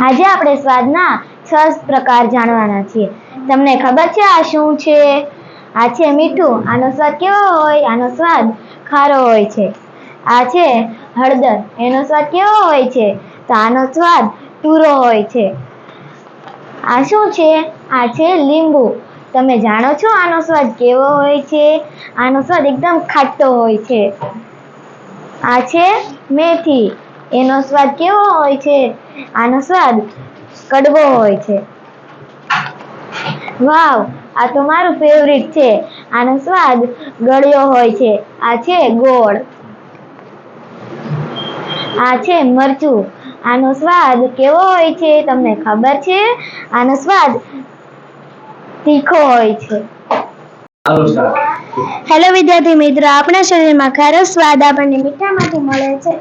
આજે આપણે સ્વાદના છ પ્રકાર જાણવાના છીએ. તમને ખબર છે આ શું છે? આ છે મીઠું. આનો સ્વાદ કેવો હોય? આનો સ્વાદ ખારો હોય છે. આ છે હળદર. એનો સ્વાદ કેવો હોય છે? તો આનો સ્વાદ તુરો હોય છે. આ શું છે? આ છે લીંબુ. તમે જાણો છો આનો સ્વાદ કેવો હોય છે? આનો સ્વાદ એકદમ ખાટો હોય છે. આ છે મેથી. એનો સ્વાદ કેવો હોય છે? આનો સ્વાદ કડવો હોય છે. વાવ આ તો મારું ફેવરિટ છે. આનો સ્વાદ ગળ્યો હોય છે. આ છે ગોળ. આ છે મરચું. આનો સ્વાદ કેવો હોય છે? તમને ખબર છે? આનો સ્વાદ તીખો હોય છે. હેલો વિદ્યાર્થી મિત્રો આપણા શરીરમાં ખારો સ્વાદ આપણને મીઠામાંથી મળે છે.